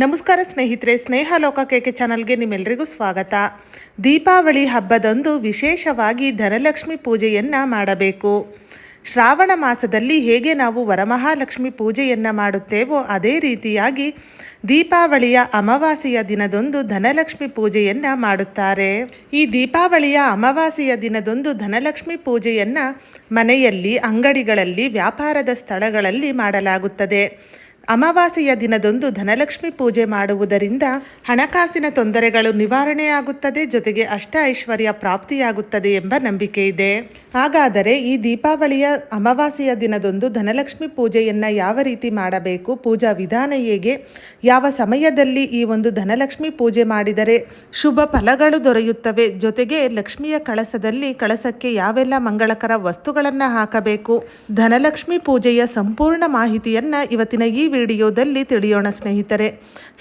ನಮಸ್ಕಾರ ಸ್ನೇಹಿತರೆ, ಸ್ನೇಹ ಲೋಕ ಕೇಕೆ ಚಾನಲ್ಗೆ ನಿಮ್ಮೆಲ್ಲರಿಗೂ ಸ್ವಾಗತ. ದೀಪಾವಳಿ ಹಬ್ಬದಂದು ವಿಶೇಷವಾಗಿ ಧನಲಕ್ಷ್ಮಿ ಪೂಜೆಯನ್ನು ಮಾಡಬೇಕು. ಶ್ರಾವಣ ಮಾಸದಲ್ಲಿ ಹೇಗೆ ನಾವು ವರಮಹಾಲಕ್ಷ್ಮಿ ಪೂಜೆಯನ್ನು ಮಾಡುತ್ತೇವೋ ಅದೇ ರೀತಿಯಾಗಿ ದೀಪಾವಳಿಯ ಅಮಾವಾಸ್ಯೆಯ ದಿನದಂದು ಧನಲಕ್ಷ್ಮಿ ಪೂಜೆಯನ್ನು ಮಾಡುತ್ತಾರೆ. ಈ ದೀಪಾವಳಿಯ ಅಮಾವಾಸ್ಯೆಯ ದಿನದಂದು ಧನಲಕ್ಷ್ಮಿ ಪೂಜೆಯನ್ನು ಮನೆಯಲ್ಲಿ, ಅಂಗಡಿಗಳಲ್ಲಿ, ವ್ಯಾಪಾರದ ಸ್ಥಳಗಳಲ್ಲಿ ಮಾಡಲಾಗುತ್ತದೆ. ಅಮಾವಾಸ್ಯೆಯ ದಿನದಂದು ಧನಲಕ್ಷ್ಮಿ ಪೂಜೆ ಮಾಡುವುದರಿಂದ ಹಣಕಾಸಿನ ತೊಂದರೆಗಳು ನಿವಾರಣೆಯಾಗುತ್ತದೆ, ಜೊತೆಗೆ ಅಷ್ಟ ಐಶ್ವರ್ಯ ಪ್ರಾಪ್ತಿಯಾಗುತ್ತದೆ ಎಂಬ ನಂಬಿಕೆ ಇದೆ. ಹಾಗಾದರೆ ಈ ದೀಪಾವಳಿಯ ಅಮಾವಾಸ್ಯೆಯ ದಿನದಂದು ಧನಲಕ್ಷ್ಮಿ ಪೂಜೆಯನ್ನು ಯಾವ ರೀತಿ ಮಾಡಬೇಕು? ಪೂಜಾ ವಿಧಾನ ಹೇಗೆ? ಯಾವ ಸಮಯದಲ್ಲಿ ಈ ಒಂದು ಧನಲಕ್ಷ್ಮಿ ಪೂಜೆ ಮಾಡಿದರೆ ಶುಭ ಫಲಗಳು ದೊರೆಯುತ್ತವೆ? ಜೊತೆಗೆ ಲಕ್ಷ್ಮಿಯ ಕಳಸದಲ್ಲಿ ಕಳಸಕ್ಕೆ ಯಾವೆಲ್ಲ ಮಂಗಳಕರ ವಸ್ತುಗಳನ್ನು ಹಾಕಬೇಕು? ಧನಲಕ್ಷ್ಮಿ ಪೂಜೆಯ ಸಂಪೂರ್ಣ ಮಾಹಿತಿಯನ್ನು ಇವತ್ತಿನ ಈ ವಿಡಿಯೋದಲ್ಲಿ ತಿಳಿಯೋಣ ಸ್ನೇಹಿತರೆ.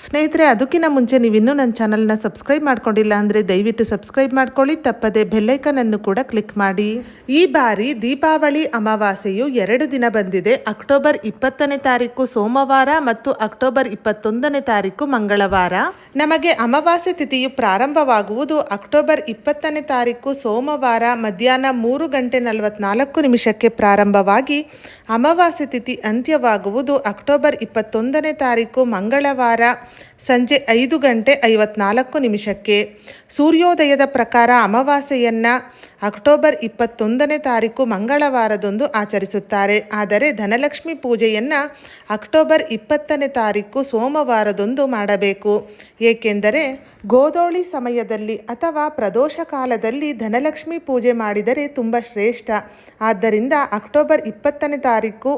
ಸ್ನೇಹಿತರೆ, ಅದಕ್ಕಿಂತ ಮುಂಚೆ ನೀವಿನ್ನೂ ನನ್ನ ಚಾನಲ್ನ ಸಬ್ಸ್ಕ್ರೈಬ್ ಮಾಡ್ಕೊಂಡಿಲ್ಲ ಅಂದರೆ ದಯವಿಟ್ಟು ಸಬ್ಸ್ಕ್ರೈಬ್ ಮಾಡ್ಕೊಳ್ಳಿ, ತಪ್ಪದೆ ಬೆಲ್ಲೈಕನನ್ನು ಕೂಡ ಕ್ಲಿಕ್ ಮಾಡಿ. ಈ ಬಾರಿ ದೀಪಾವಳಿ ಅಮಾವಾಸ್ಯೆಯು ಎರಡು ದಿನ ಬಂದಿದೆ. ಅಕ್ಟೋಬರ್ ಇಪ್ಪತ್ತನೇ ತಾರೀಕು ಸೋಮವಾರ ಮತ್ತು ಅಕ್ಟೋಬರ್ ಇಪ್ಪತ್ತೊಂದನೇ ತಾರೀಕು ಮಂಗಳವಾರ. ನಮಗೆ ಅಮಾವಾಸ್ಯೆ ತಿಥಿಯು ಪ್ರಾರಂಭವಾಗುವುದು ಅಕ್ಟೋಬರ್ ಇಪ್ಪತ್ತನೇ ತಾರೀಕು ಸೋಮವಾರ ಮಧ್ಯಾಹ್ನ ಮೂರು ಗಂಟೆ ನಲವತ್ನಾಲ್ಕು ನಿಮಿಷಕ್ಕೆ ಪ್ರಾರಂಭವಾಗಿ ಅಮಾವಾಸ್ಯೆ ತಿಥಿ ಅಂತ್ಯವಾಗುವುದು ಅಕ್ಟೋಬರ್ ಇಪ್ಪತ್ತೊಂದನೇ ತಾರೀಕು ಮಂಗಳವಾರ ಸಂಜೆ ಐದು ಗಂಟೆ ಐವತ್ನಾಲ್ಕು ನಿಮಿಷಕ್ಕೆ ಸೂರ್ಯೋದಯದ ಪ್ರಕಾರ ಅಮಾವಾಸ್ಯೆಯನ್ನು ಅಕ್ಟೋಬರ್ ಇಪ್ಪತ್ತೊಂದನೇ ತಾರೀಕು ಮಂಗಳವಾರದಂದು ಆಚರಿಸುತ್ತಾರೆ. ಆದರೆ ಧನಲಕ್ಷ್ಮಿ ಪೂಜೆಯನ್ನು ಅಕ್ಟೋಬರ್ ಇಪ್ಪತ್ತನೇ ತಾರೀಕು ಸೋಮವಾರದಂದು ಮಾಡಬೇಕು. ಏಕೆಂದರೆ ಗೋಧೋಳಿ ಸಮಯದಲ್ಲಿ ಅಥವಾ ಪ್ರದೋಷ ಕಾಲದಲ್ಲಿ ಧನಲಕ್ಷ್ಮಿ ಪೂಜೆ ಮಾಡಿದರೆ ತುಂಬ ಶ್ರೇಷ್ಠ. ಆದ್ದರಿಂದ ಅಕ್ಟೋಬರ್ ಇಪ್ಪತ್ತನೇ ತಾರೀಕು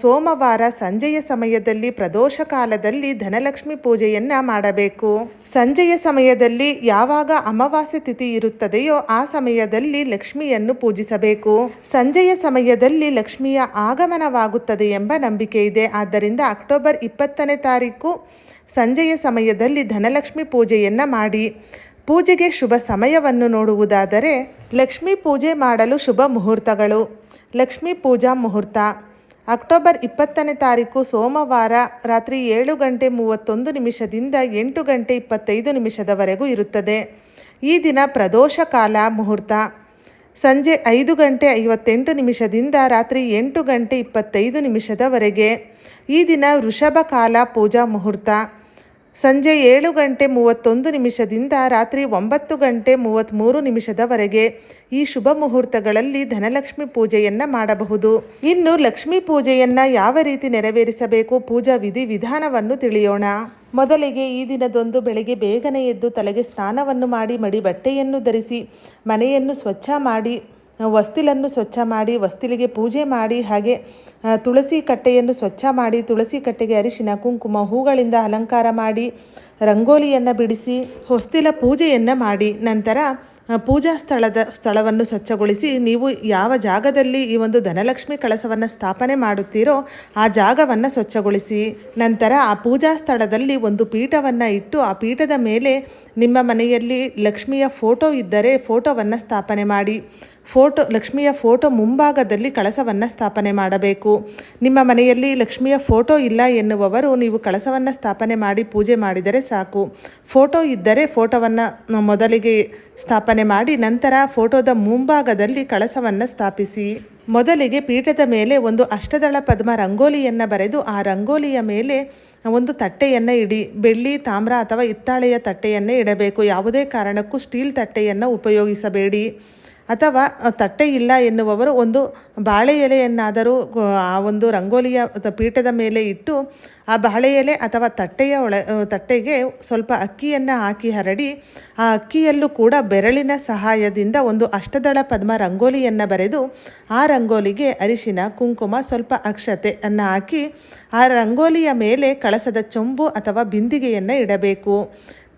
ಸೋಮವಾರ ಸಂಜೆಯ ಸಮಯದಲ್ಲಿ ಪ್ರದೋಷ ಕಾಲದಲ್ಲಿ ಧನಲಕ್ಷ್ಮಿ ಪೂಜೆಯನ್ನು ಮಾಡಬೇಕು. ಸಂಜೆಯ ಸಮಯದಲ್ಲಿ ಯಾವಾಗ ಅಮಾವಾಸ್ಯೆ ತಿಥಿ ಇರುತ್ತದೆಯೋ ಆ ಸಮಯದಲ್ಲಿ ಲಕ್ಷ್ಮಿಯನ್ನು ಪೂಜಿಸಬೇಕು. ಸಂಜೆಯ ಸಮಯದಲ್ಲಿ ಲಕ್ಷ್ಮಿಯ ಆಗಮನವಾಗುತ್ತದೆ ಎಂಬ ನಂಬಿಕೆ ಇದೆ. ಆದ್ದರಿಂದ ಅಕ್ಟೋಬರ್ ಇಪ್ಪತ್ತನೇ ತಾರೀಕು ಸಂಜೆಯ ಸಮಯದಲ್ಲಿ ಧನಲಕ್ಷ್ಮಿ ಪೂಜೆಯನ್ನು ಮಾಡಿ. ಪೂಜೆಗೆ ಶುಭ ಸಮಯವನ್ನು ನೋಡುವುದಾದರೆ ಲಕ್ಷ್ಮೀ ಪೂಜೆ ಮಾಡಲು ಶುಭ ಮುಹೂರ್ತಗಳು. ಲಕ್ಷ್ಮೀ ಪೂಜಾ ಮುಹೂರ್ತ. ಅಕ್ಟೋಬರ್ ಇಪ್ಪತ್ತನೇ ತಾರೀಕು ಸೋಮವಾರ ರಾತ್ರಿ ಏಳು ಗಂಟೆ ಮೂವತ್ತೊಂದು ನಿಮಿಷದಿಂದ ಎಂಟು ಗಂಟೆ ಇಪ್ಪತ್ತೈದು ನಿಮಿಷದವರೆಗೂ ಇರುತ್ತದೆ. ಈ ದಿನ ಪ್ರದೋಷ ಕಾಲ ಮುಹೂರ್ತ. ಸಂಜೆ ಐದು ಗಂಟೆ ಐವತ್ತೆಂಟು ನಿಮಿಷದಿಂದ ರಾತ್ರಿ ಎಂಟು ಗಂಟೆ ಇಪ್ಪತ್ತೈದು ನಿಮಿಷದವರೆಗೆ ಈ ದಿನ ವೃಷಭ ಕಾಲ ಪೂಜಾ ಮುಹೂರ್ತ. ಸಂಜೆ ಏಳು ಗಂಟೆ ಮೂವತ್ತೊಂದು ನಿಮಿಷದಿಂದ ರಾತ್ರಿ ಒಂಬತ್ತು ಗಂಟೆ ಮೂವತ್ತ್ಮೂರು ನಿಮಿಷದವರೆಗೆ ಈ ಶುಭ ಮುಹೂರ್ತಗಳಲ್ಲಿ ಧನಲಕ್ಷ್ಮಿ ಪೂಜೆಯನ್ನು ಮಾಡಬಹುದು. ಇನ್ನು ಲಕ್ಷ್ಮೀ ಪೂಜೆಯನ್ನು ಯಾವ ರೀತಿ ನೆರವೇರಿಸಬೇಕು ಪೂಜಾ ವಿಧಿ ವಿಧಾನವನ್ನು ತಿಳಿಯೋಣ. ಮೊದಲಿಗೆ ಈ ದಿನದೊಂದು ಬೆಳಗ್ಗೆ ಬೇಗನೆ ಎದ್ದು ತಲೆಗೆ ಸ್ನಾನವನ್ನು ಮಾಡಿ ಮಡಿ ಬಟ್ಟೆಯನ್ನು ಧರಿಸಿ ಮನೆಯನ್ನು ಸ್ವಚ್ಛ ಮಾಡಿ ವಸ್ತಿಲನ್ನು ಸ್ವಚ್ಛ ಮಾಡಿ, ವಸ್ತಿಲಿಗೆ ಪೂಜೆ ಮಾಡಿ, ಹಾಗೆ ತುಳಸಿ ಕಟ್ಟೆಯನ್ನು ಸ್ವಚ್ಛ ಮಾಡಿ, ತುಳಸಿ ಕಟ್ಟೆಗೆ ಅರಿಶಿನ, ಕುಂಕುಮ, ಹೂಗಳಿಂದ ಅಲಂಕಾರ ಮಾಡಿ, ರಂಗೋಲಿಯನ್ನು ಬಿಡಿಸಿ, ಹೊಸ್ತಿಲ ಪೂಜೆಯನ್ನು ಮಾಡಿ, ನಂತರ ಪೂಜಾ ಸ್ಥಳದ, ಸ್ಥಳವನ್ನು ಸ್ವಚ್ಛಗೊಳಿಸಿ, ನೀವು ಯಾವ ಜಾಗದಲ್ಲಿ ಈ ಒಂದು ಧನಲಕ್ಷ್ಮಿ ಕಳಸವನ್ನು ಸ್ಥಾಪನೆ ಮಾಡುತ್ತೀರೋ, ಆ ಜಾಗವನ್ನು ಸ್ವಚ್ಛಗೊಳಿಸಿ, ನಂತರ ಆ ಪೂಜಾ ಸ್ಥಳದಲ್ಲಿ ಒಂದು ಪೀಠವನ್ನು ಇಟ್ಟು, ಆ ಪೀಠದ ಮೇಲೆ ನಿಮ್ಮ ಮನೆಯಲ್ಲಿ ಲಕ್ಷ್ಮಿಯ ಫೋಟೋ ಇದ್ದರೆ, ಫೋಟೋವನ್ನು ಸ್ಥಾಪನೆ ಮಾಡಿ ಫೋಟೋ, ಲಕ್ಷ್ಮಿಯ ಫೋಟೋ ಮುಂಭಾಗದಲ್ಲಿ ಕಳಸವನ್ನು ಸ್ಥಾಪನೆ ಮಾಡಬೇಕು. ನಿಮ್ಮ ಮನೆಯಲ್ಲಿ ಲಕ್ಷ್ಮಿಯ ಫೋಟೋ ಇಲ್ಲ ಎನ್ನುವವರು ನೀವು ಕಳಸವನ್ನು ಸ್ಥಾಪನೆ ಮಾಡಿ ಪೂಜೆ ಮಾಡಿದರೆ ಸಾಕು. ಫೋಟೋ ಇದ್ದರೆ ಫೋಟೋವನ್ನು ಮೊದಲಿಗೆ ಸ್ಥಾಪನೆ ಮಾಡಿ ನಂತರ ಫೋಟೋದ ಮುಂಭಾಗದಲ್ಲಿ ಕಳಸವನ್ನು ಸ್ಥಾಪಿಸಿ. ಮೊದಲಿಗೆ ಪೀಠದ ಮೇಲೆ ಒಂದು ಅಷ್ಟದಳ ಪದ್ಮ ರಂಗೋಲಿಯನ್ನು ಬರೆದು ಆ ರಂಗೋಲಿಯ ಮೇಲೆ ಒಂದು ತಟ್ಟೆಯನ್ನು ಇಡಿ. ಬೆಳ್ಳಿ, ತಾಮ್ರ ಅಥವಾ ಹಿತ್ತಾಳೆಯ ತಟ್ಟೆಯನ್ನೇ ಇಡಬೇಕು. ಯಾವುದೇ ಕಾರಣಕ್ಕೂ ಸ್ಟೀಲ್ ತಟ್ಟೆಯನ್ನು ಉಪಯೋಗಿಸಬೇಡಿ. ಅಥವಾ ತಟ್ಟೆ ಇಲ್ಲ ಎನ್ನುವವರು ಒಂದು ಬಾಳೆ ಎಲೆಯನ್ನಾದರೂ, ಆ, ಒಂದು ರಂಗೋಲಿಯ ಪೀಠದ ಮೇಲೆ ಇಟ್ಟು ಆ ಬಾಳೆ ಎಲೆ ಅಥವಾ ತಟ್ಟೆಯ ಒಳ ತಟ್ಟೆಗೆ ಸ್ವಲ್ಪ ಅಕ್ಕಿಯನ್ನು ಹಾಕಿ ಹರಡಿ, ಆ ಅಕ್ಕಿಯಲ್ಲೂ ಕೂಡ ಬೆರಳಿನ ಸಹಾಯದಿಂದ ಒಂದು ಅಷ್ಟದಳ ಪದ್ಮ ರಂಗೋಲಿಯನ್ನು ಬರೆದು, ಆ ರಂಗೋಲಿಗೆ ಅರಿಶಿನ, ಕುಂಕುಮ, ಸ್ವಲ್ಪ ಅಕ್ಷತೆ ಅನ್ನು ಹಾಕಿ, ಆ ರಂಗೋಲಿಯ ಮೇಲೆ ಕಳಸದ ಚೊಂಬು ಅಥವಾ ಬಿಂದಿಗೆಯನ್ನು ಇಡಬೇಕು.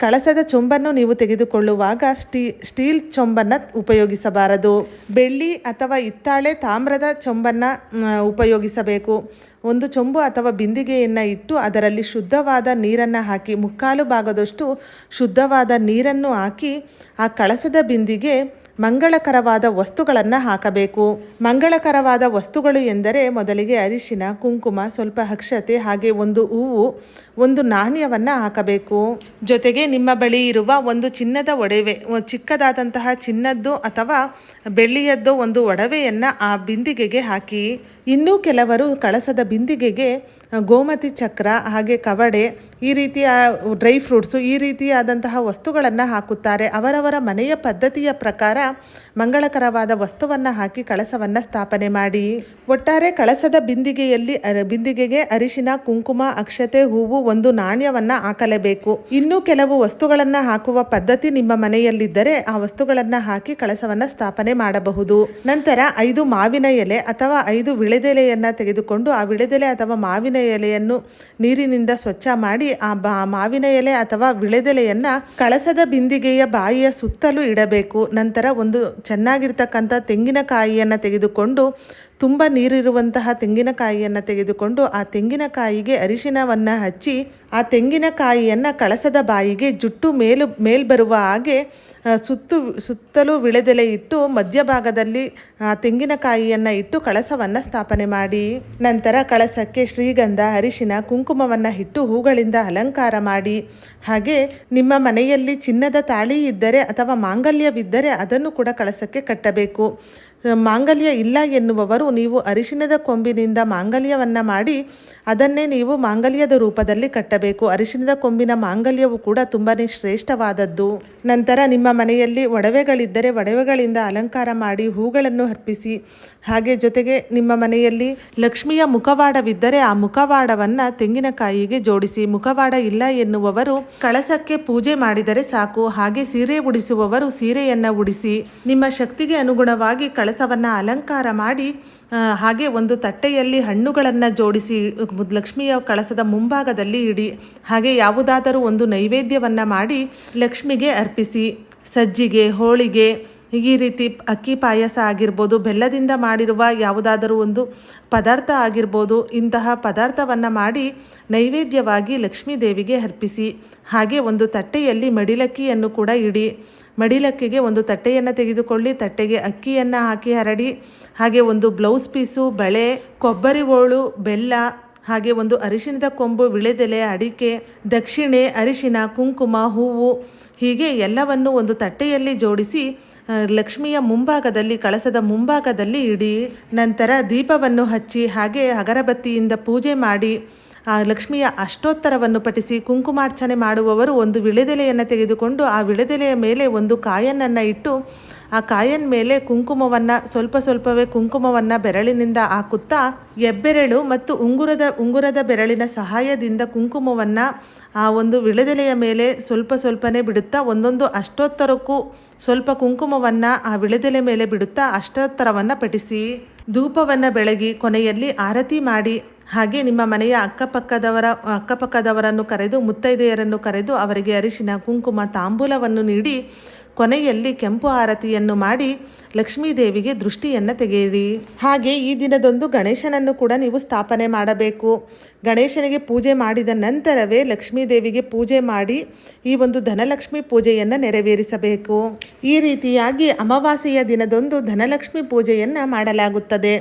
ಕಳಸದ ಚೊಂಬನ್ನು ನೀವು ತೆಗೆದುಕೊಳ್ಳುವಾಗ ಸ್ಟೀ, ಸ್ಟೀಲ್ ಚೊಂಬನ್ನು ಉಪಯೋಗಿಸಬಾರದು. ಬೆಳ್ಳಿ ಅಥವಾ ಹಿತ್ತಾಳೆ ತಾಮ್ರದ ಚೊಂಬನ್ನು ಉಪಯೋಗಿಸಬೇಕು. ಒಂದು ಚೊಂಬು ಅಥವಾ ಬಿಂದಿಗೆಯನ್ನು ಇಟ್ಟು ಅದರಲ್ಲಿ ಶುದ್ಧವಾದ ನೀರನ್ನು ಹಾಕಿ, ಮುಕ್ಕಾಲು ಭಾಗದಷ್ಟು ಶುದ್ಧವಾದ ನೀರನ್ನು ಹಾಕಿ, ಆ ಕಳಸದ ಬಿಂದಿಗೆ ಮಂಗಳಕರವಾದ ವಸ್ತುಗಳನ್ನು ಹಾಕಬೇಕು. ಮಂಗಳಕರವಾದ ವಸ್ತುಗಳು ಎಂದರೆ ಮೊದಲಿಗೆ ಅರಿಶಿನ, ಕುಂಕುಮ, ಸ್ವಲ್ಪ ಅಕ್ಷತೆ, ಹಾಗೆ ಒಂದು ಹೂವು, ಒಂದು ನಾಣ್ಯವನ್ನು ಹಾಕಬೇಕು. ಜೊತೆಗೆ ನಿಮ್ಮ ಬಳಿ ಇರುವ ಒಂದು ಚಿನ್ನದ ಒಡವೆ ಚಿಕ್ಕದಾದಂತಹ ಚಿನ್ನದ್ದು ಅಥವಾ ಬೆಳ್ಳಿಯದ್ದು ಒಂದು ಒಡವೆಯನ್ನು ಆ ಬಿಂದಿಗೆಗೆ ಹಾಕಿ. ಇನ್ನೂ ಕೆಲವರು ಕಳಸದ ಬಿಂದಿಗೆಗೆ ಗೋಮತಿ ಚಕ್ರ, ಹಾಗೆ ಕವಡೆ, ಈ ರೀತಿಯ ಡ್ರೈ ಫ್ರೂಟ್ಸು, ಈ ರೀತಿಯಾದಂತಹ ವಸ್ತುಗಳನ್ನು ಹಾಕುತ್ತಾರೆ. ಅವರವರ ಮನೆಯ ಪದ್ಧತಿಯ ಪ್ರಕಾರ ಮಂಗಳಕರವಾದ ವಸ್ತುವನ್ನು ಹಾಕಿ ಕಳಸವನ್ನು ಸ್ಥಾಪನೆ ಮಾಡಿ. ಒಟ್ಟಾರೆ ಕಳಸದ ಬಿಂದಿಗೆಯಲ್ಲಿ ಬಿಂದಿಗೆಗೆ ಅರಿಶಿನ, ಕುಂಕುಮ, ಅಕ್ಷತೆ, ಹೂವು ಒಂದು ನಾಣ್ಯವನ್ನು ಹಾಕಲೇಬೇಕು. ಇನ್ನೂ ಕೆಲವು ವಸ್ತುಗಳನ್ನು ಹಾಕುವ ಪದ್ಧತಿ ನಿಮ್ಮ ಮನೆಯಲ್ಲಿದ್ದರೆ ಆ ವಸ್ತುಗಳನ್ನು ಹಾಕಿ ಕಳಸವನ್ನು ಸ್ಥಾಪನೆ ಮಾಡಬಹುದು. ನಂತರ ಐದು ಮಾವಿನ ಎಲೆ ಅಥವಾ ಐದು ವಿಳೆದೆಲೆಯನ್ನು ತೆಗೆದುಕೊಂಡು ಆ ವಿಳೆದೆಲೆ ಅಥವಾ ಮಾವಿನ ಎಲೆಯನ್ನು ನೀರಿನಿಂದ ಸ್ವಚ್ಛ ಮಾಡಿ ಆ ಮಾವಿನ ಎಲೆ ಅಥವಾ ವಿಳೆದೆಲೆಯನ್ನು ಕಳಸದ ಬಿಂದಿಗೆಯ ಬಾಯಿಯ ಸುತ್ತಲೂ ಇಡಬೇಕು. ನಂತರ ಒಂದು ಚೆನ್ನಾಗಿರ್ತಕ್ಕಂಥ ತೆಂಗಿನಕಾಯಿಯನ್ನು ತೆಗೆದುಕೊಂಡು ತುಂಬ ನೀರಿರುವಂತಹ ತೆಂಗಿನಕಾಯಿಯನ್ನು ತೆಗೆದುಕೊಂಡು ಆ ತೆಂಗಿನಕಾಯಿಗೆ ಅರಿಶಿನವನ್ನು ಹಚ್ಚಿ ಆ ತೆಂಗಿನಕಾಯಿಯನ್ನು ಕಳಸದ ಬಾಯಿಗೆ ಜುಟ್ಟು ಮೇಲು, ಮೇಲ್ಬರುವ ಹಾಗೆ ಸುತ್ತು, ಸುತ್ತಲೂ ವಿಳೆದೆಲೆ ಇಟ್ಟು ಮಧ್ಯಭಾಗದಲ್ಲಿ ತೆಂಗಿನಕಾಯಿಯನ್ನು ಇಟ್ಟು ಕಳಸವನ್ನು ಸ್ಥಾಪನೆ ಮಾಡಿ. ನಂತರ ಕಳಸಕ್ಕೆ ಶ್ರೀಗಂಧ, ಅರಿಶಿನ, ಕುಂಕುಮವನ್ನು ಇಟ್ಟು ಹೂಗಳಿಂದ ಅಲಂಕಾರ ಮಾಡಿ. ಹಾಗೆ ನಿಮ್ಮ ಮನೆಯಲ್ಲಿ ಚಿನ್ನದ ತಾಳಿ ಇದ್ದರೆ ಅಥವಾ ಮಾಂಗಲ್ಯವಿದ್ದರೆ ಅದನ್ನು ಕೂಡ ಕಳಸಕ್ಕೆ ಕಟ್ಟಬೇಕು. ಮಾಂಗಲ್ಯ ಇಲ್ಲ ಎನ್ನುವವರು ನೀವು ಅರಿಶಿನದ ಕೊಂಬಿನಿಂದ ಮಾಂಗಲ್ಯವನ್ನು ಮಾಡಿ ಅದನ್ನೇ ನೀವು ಮಾಂಗಲ್ಯದ ರೂಪದಲ್ಲಿ ಕಟ್ಟಬೇಕು. ಅರಿಶಿನದ ಕೊಂಬಿನ ಮಾಂಗಲ್ಯವು ಕೂಡ ತುಂಬಾ ಶ್ರೇಷ್ಠವಾದದ್ದು. ನಂತರ ನಿಮ್ಮ ಮನೆಯಲ್ಲಿ ಒಡವೆಗಳಿದ್ದರೆ ಒಡವೆಗಳಿಂದ ಅಲಂಕಾರ ಮಾಡಿ ಹೂಗಳನ್ನು ಅರ್ಪಿಸಿ. ಹಾಗೆ ಜೊತೆಗೆ ನಿಮ್ಮ ಮನೆಯಲ್ಲಿ ಲಕ್ಷ್ಮಿಯ ಮುಖವಾಡವಿದ್ದರೆ ಆ ಮುಖವಾಡವನ್ನು ತೆಂಗಿನಕಾಯಿಗೆ ಜೋಡಿಸಿ. ಮುಖವಾಡ ಇಲ್ಲ ಎನ್ನುವವರು ಕಳಸಕ್ಕೆ ಪೂಜೆ ಮಾಡಿದರೆ ಸಾಕು. ಹಾಗೆ ಸೀರೆ ಉಡಿಸುವವರು ಸೀರೆಯನ್ನು ಉಡಿಸಿ. ನಿಮ್ಮ ಶಕ್ತಿಗೆ ಅನುಗುಣವಾಗಿ ಕಳಸವನ್ನು ಅಲಂಕಾರ ಮಾಡಿ ಹಾಗೆ ಒಂದು ತಟ್ಟೆಯಲ್ಲಿ ಹಣ್ಣುಗಳನ್ನು ಜೋಡಿಸಿ, ಲಕ್ಷ್ಮಿಯ ಕಳಸದ ಮುಂಭಾಗದಲ್ಲಿ ಇಡಿ, ಹಾಗೆ ಯಾವುದಾದರೂ ಒಂದು ನೈವೇದ್ಯವನ್ನು ಮಾಡಿ ಲಕ್ಷ್ಮಿಗೆ ಅರ್ಪಿಸಿ, ಸಜ್ಜಿಗೆ, ಹೋಳಿಗೆ ಈ ರೀತಿ ಅಕ್ಕಿ ಪಾಯಸ ಆಗಿರ್ಬೋದು, ಬೆಲ್ಲದಿಂದ ಮಾಡಿರುವ ಯಾವುದಾದರೂ ಒಂದು ಪದಾರ್ಥ ಆಗಿರ್ಬೋದು, ಇಂತಹ ಪದಾರ್ಥವನ್ನು ಮಾಡಿ ನೈವೇದ್ಯವಾಗಿ ಲಕ್ಷ್ಮೀ ದೇವಿಗೆ ಅರ್ಪಿಸಿ, ಹಾಗೆ ಒಂದು ತಟ್ಟೆಯಲ್ಲಿ ಮಡಿಲಕ್ಕಿಯನ್ನು ಕೂಡ ಇಡಿ, ಮಡಿಲಕ್ಕಿಗೆ ಒಂದು ತಟ್ಟೆಯನ್ನು ತೆಗೆದುಕೊಳ್ಳಿ, ತಟ್ಟೆಗೆ ಅಕ್ಕಿಯನ್ನು ಹಾಕಿ ಹರಡಿ, ಹಾಗೆ ಒಂದು ಬ್ಲೌಸ್ ಪೀಸು, ಬಳೆ, ಕೊಬ್ಬರಿ ಹೋಳು ಬೆಲ್ಲ, ಹಾಗೆ ಒಂದು ಅರಿಶಿಣದ ಕೊಂಬು, ವಿಳೆದೆಲೆ, ಅಡಿಕೆ, ದಕ್ಷಿಣೆ ಅರಿಶಿನ ಕುಂಕುಮ, ಹೂವು ಹೀಗೆ ಎಲ್ಲವನ್ನು ಒಂದು ತಟ್ಟೆಯಲ್ಲಿ ಜೋಡಿಸಿ ಲಕ್ಷ್ಮಿಯ ಮುಂಭಾಗದಲ್ಲಿ, ಕಳಸದ ಮುಂಭಾಗದಲ್ಲಿ ಇಡಿ, ನಂತರ ದೀಪವನ್ನು ಹಚ್ಚಿ, ಹಾಗೆ ಅಗರಬತ್ತಿಯಿಂದ ಪೂಜೆ ಮಾಡಿ, ಆ, ಲಕ್ಷ್ಮಿಯ ಅಷ್ಟೋತ್ತರವನ್ನು ಪಠಿಸಿ ಕುಂಕುಮಾರ್ಚನೆ ಮಾಡುವವರು ಒಂದು ವಿಳೆದೆಲೆಯನ್ನು ತೆಗೆದುಕೊಂಡು ಆ ವಿಳೆದೆಲೆಯ ಮೇಲೆ ಒಂದು ಕಾಯನ್ನನ್ನು ಇಟ್ಟು ಆ ಕಾಯನ್ ಮೇಲೆ ಕುಂಕುಮವನ್ನು, ಸ್ವಲ್ಪ ಸ್ವಲ್ಪವೇ ಕುಂಕುಮವನ್ನು ಬೆರಳಿನಿಂದ ಹಾಕುತ್ತಾ ಎಬ್ಬೆರಳು ಮತ್ತು ಉಂಗುರದ ಉಂಗುರದ ಬೆರಳಿನ ಸಹಾಯದಿಂದ ಕುಂಕುಮವನ್ನು ಆ ಒಂದು ವಿಳೆದೆಲೆಯ ಮೇಲೆ ಸ್ವಲ್ಪ ಸ್ವಲ್ಪನೇ ಬಿಡುತ್ತಾ, ಒಂದೊಂದು ಅಷ್ಟೋತ್ತರಕ್ಕೂ ಸ್ವಲ್ಪ ಕುಂಕುಮವನ್ನು ಆ ವಿಳೆದೆಲೆ ಮೇಲೆ ಬಿಡುತ್ತಾ ಅಷ್ಟೋತ್ತರವನ್ನು ಪಠಿಸಿ. ಧೂಪವನ್ನು ಬೆಳಗಿ ಕೊನೆಯಲ್ಲಿ ಆರತಿ ಮಾಡಿ, ಹಾಗೆ ನಿಮ್ಮ ಮನೆಯ ಅಕ್ಕಪಕ್ಕದವರ, ಅಕ್ಕಪಕ್ಕದವರನ್ನು ಕರೆದು, ಮುತ್ತೈದೆಯರನ್ನು ಕರೆದು ಅವರಿಗೆ ಅರಿಶಿನ, ಕುಂಕುಮ, ತಾಂಬೂಲವನ್ನು ನೀಡಿ ಕೊನೆಯಲ್ಲಿ ಕೆಂಪು ಆರತಿಯನ್ನು ಮಾಡಿ ಲಕ್ಷ್ಮೀದೇವಿಗೆ ದೃಷ್ಟಿಯನ್ನು ತೆಗೆಯಿರಿ. ಹಾಗೆ ಈ ದಿನದೊಂದು ಗಣೇಶನನ್ನು ಕೂಡ ನೀವು ಸ್ಥಾಪನೆ ಮಾಡಬೇಕು. ಗಣೇಶನಿಗೆ ಪೂಜೆ ಮಾಡಿದ ನಂತರವೇ ಲಕ್ಷ್ಮೀ ದೇವಿಗೆ ಪೂಜೆ ಮಾಡಿ ಈ ಒಂದು ಧನಲಕ್ಷ್ಮಿ ಪೂಜೆಯನ್ನು ನೆರವೇರಿಸಬೇಕು. ಈ ರೀತಿಯಾಗಿ ಅಮಾವಾಸ್ಯೆಯ ದಿನದಂದು ಧನಲಕ್ಷ್ಮಿ ಪೂಜೆಯನ್ನು ಮಾಡಲಾಗುತ್ತದೆ.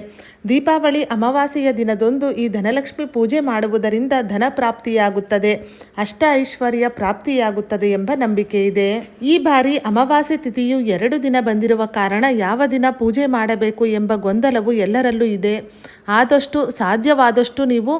ದೀಪಾವಳಿ ಅಮಾವಾಸ್ಯೆಯ ದಿನದೊಂದು ಈ ಧನಲಕ್ಷ್ಮಿ ಪೂಜೆ ಮಾಡುವುದರಿಂದ ಧನ ಪ್ರಾಪ್ತಿಯಾಗುತ್ತದೆ. ಅಷ್ಟ ಐಶ್ವರ್ಯ ಪ್ರಾಪ್ತಿಯಾಗುತ್ತದೆ ಎಂಬ ನಂಬಿಕೆ ಇದೆ. ಈ ಬಾರಿ ಅಮಾವಾಸ್ಯೆ ತಿಥಿಯು ಎರಡು ದಿನ ಬಂದಿರುವ ಕಾರಣ ಯಾವ ದಿನ ಪೂಜೆ ಮಾಡಬೇಕು ಎಂಬ ಗೊಂದಲವು ಎಲ್ಲರಲ್ಲೂ ಇದೆ. ಆದಷ್ಟು ಸಾಧ್ಯವಾದಷ್ಟು ನೀವು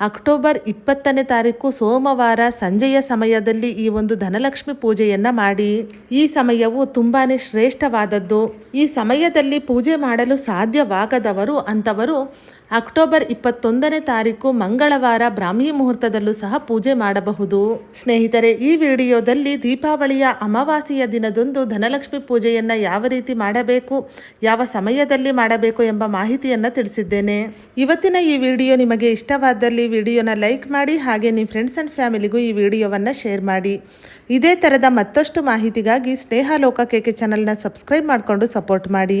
ಅಕ್ಟೋಬರ್ ಇಪ್ಪತ್ತನೇ ತಾರೀಕು ಸೋಮವಾರ ಸಂಜೆಯ ಸಮಯದಲ್ಲಿ ಈ ಒಂದು ಧನಲಕ್ಷ್ಮಿ ಪೂಜೆಯನ್ನು ಮಾಡಿ. ಈ ಸಮಯವು ತುಂಬಾ ಶ್ರೇಷ್ಠವಾದದ್ದು. ಈ ಸಮಯದಲ್ಲಿ ಪೂಜೆ ಮಾಡಲು ಸಾಧ್ಯವಾಗದವರು ಅಂಥವರು ಅಕ್ಟೋಬರ್ ಇಪ್ಪತ್ತೊಂದನೇ ತಾರೀಕು ಮಂಗಳವಾರ ಬ್ರಾಹ್ಮಿ ಮುಹೂರ್ತದಲ್ಲೂ ಸಹ ಪೂಜೆ ಮಾಡಬಹುದು. ಸ್ನೇಹಿತರೆ, ಈ ವಿಡಿಯೋದಲ್ಲಿ ದೀಪಾವಳಿಯ ಅಮಾವಾಸ್ಯೆಯ ದಿನದಂದು ಧನಲಕ್ಷ್ಮಿ ಪೂಜೆಯನ್ನು ಯಾವ ರೀತಿ ಮಾಡಬೇಕು, ಯಾವ ಸಮಯದಲ್ಲಿ ಮಾಡಬೇಕು ಎಂಬ ಮಾಹಿತಿಯನ್ನು ತಿಳಿಸಿದ್ದೇನೆ. ಇವತ್ತಿನ ಈ ವಿಡಿಯೋ ನಿಮಗೆ ಇಷ್ಟವಾದಲ್ಲಿ ವಿಡಿಯೋನ ಲೈಕ್ ಮಾಡಿ, ಹಾಗೆ ನಿಮ್ಮ ಫ್ರೆಂಡ್ಸ್ ಆ್ಯಂಡ್ ಫ್ಯಾಮಿಲಿಗೂ ಈ ವಿಡಿಯೋವನ್ನು ಶೇರ್ ಮಾಡಿ. ಇದೇ ಥರದ ಮತ್ತಷ್ಟು ಮಾಹಿತಿಗಾಗಿ ಸ್ನೇಹ ಲೋಕ ಕೆ ಚಾನಲ್ನ ಸಬ್ಸ್ಕ್ರೈಬ್ ಮಾಡಿಕೊಂಡು ಸಪೋರ್ಟ್ ಮಾಡಿ.